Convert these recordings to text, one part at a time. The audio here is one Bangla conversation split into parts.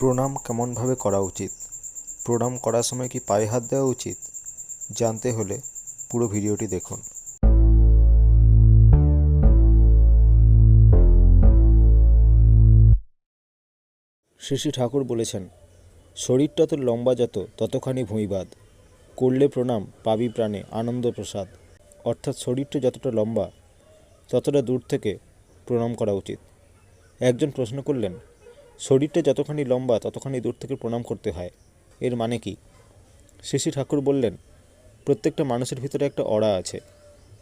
প্রণাম কেমনভাবে করা উচিত? প্রণাম করার সময় কি পায়ে হাত দেওয়া উচিত? জানতে হলে পুরো ভিডিওটি দেখুন। শ্রী ঠাকুর বলেছেন, শরীরটা তো লম্বা যত, ততখানি ভুঁইবাদ করলে প্রণাম, পাবি প্রাণে আনন্দ প্রসাদ। অর্থাৎ শরীরটা যতটা লম্বা, ততটা দূর থেকে প্রণাম করা উচিত। একজন প্রশ্ন করলেন শরীরটা যতখানি লম্বা, ততখানি দূর থেকে প্রণাম করতে হয়। এর মানে কি? শ্রী ঠাকুর বললেন, প্রত্যেকটা মানুষের ভিতরে একটা অড়া আছে।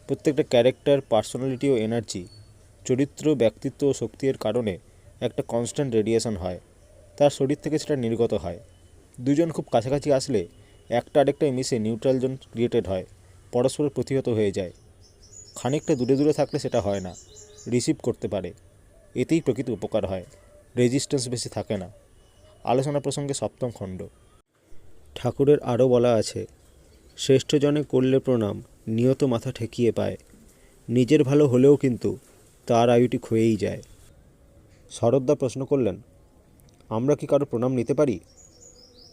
প্রত্যেকটা ক্যারেক্টার পার্সোনালিটি ও এনার্জি চরিত্র, ব্যক্তিত্ব ও শক্তির কারণে একটা কনস্ট্যান্ট রেডিয়েশন হয়। তার শরীর থেকে সেটা নির্গত হয়। দুজন খুব কাছাকাছি আসলে একটা আরেকটায় মিশে নিউট্রাল জোন ক্রিয়েটেড হয় পরস্পরের প্রতিহত হয়ে যায়। খানিকটা দূরে দূরে থাকলে সেটা হয় না রিসিভ করতে পারে। এতেই প্রকৃত উপকার হয়। রেজিস্ট্যান্স বেশি থাকে না। আলোচনা প্রসঙ্গে সপ্তম খণ্ড। ঠাকুরের আরও বলা আছে শ্রেষ্ঠজনে করলে প্রণাম, নিয়ত মাথা ঠেকিয়ে পায়। নিজের ভালো হলেও কিন্তু তার আয়ুটি ক্ষয়েই যায়। শরদ্দা প্রশ্ন করলেন, আমরা কি কারও প্রণাম নিতে পারি?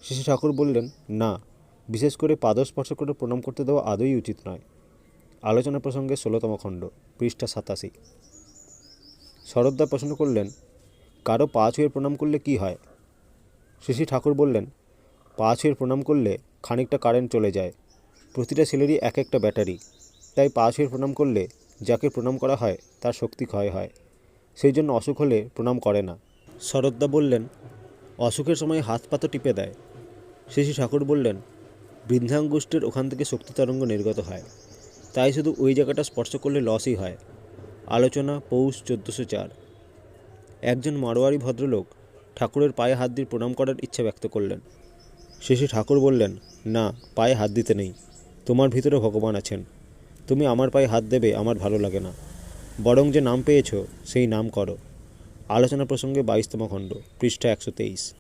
শ্রী ঠাকুর বললেন, না, বিশেষ করে পাদস্পর্শ করে প্রণাম করতে দেওয়া আদৌ উচিত নয়। আলোচনা প্রসঙ্গে ষোলোতম খণ্ড, পৃষ্ঠা সাতাশি। শরদ্দা প্রশ্ন করলেন কারও পা ছুঁয়ে প্রণাম করলে কি হয়? শ্রী ঠাকুর বললেন, পা ছুঁয়ে প্রণাম করলে খানিকটা কারেন্ট চলে যায়। প্রতিটা ছেলেরই এক একটা ব্যাটারি। তাই পা ছুঁয়ে প্রণাম করলে যাকে প্রণাম করা হয়, তার শক্তি ক্ষয় হয়। সেই জন্য অসুখ হলে প্রণাম করে না। শরদ্দা বললেন, অসুখের সময় হাত পাতো টিপে দেয়। শ্রী ঠাকুর বললেন বৃদ্ধাঙ্গুষ্ঠের ওখান থেকে শক্তি তরঙ্গ নির্গত হয়। তাই শুধু ওই জায়গাটা স্পর্শ করলে লসই হয়। আলোচনা, পৌষ, চোদ্দোশো চার। একজন মারোয়ারি ভদ্রলোক ঠাকুরের পায়ে হাত দিয়ে প্রণাম করার ইচ্ছা ব্যক্ত করলেন। শেষে ঠাকুর বললেন, না, পায়ে হাত দিতে নেই। তোমার ভিতরে ভগবান আছেন। তুমি আমার পায়ে হাত দেবে, আমার ভালো লাগে না। বরং যে নাম পেয়েছ, সেই নাম করো। আলোচনা প্রসঙ্গে বাইশতম খণ্ড, পৃষ্ঠা একশো তেইশ।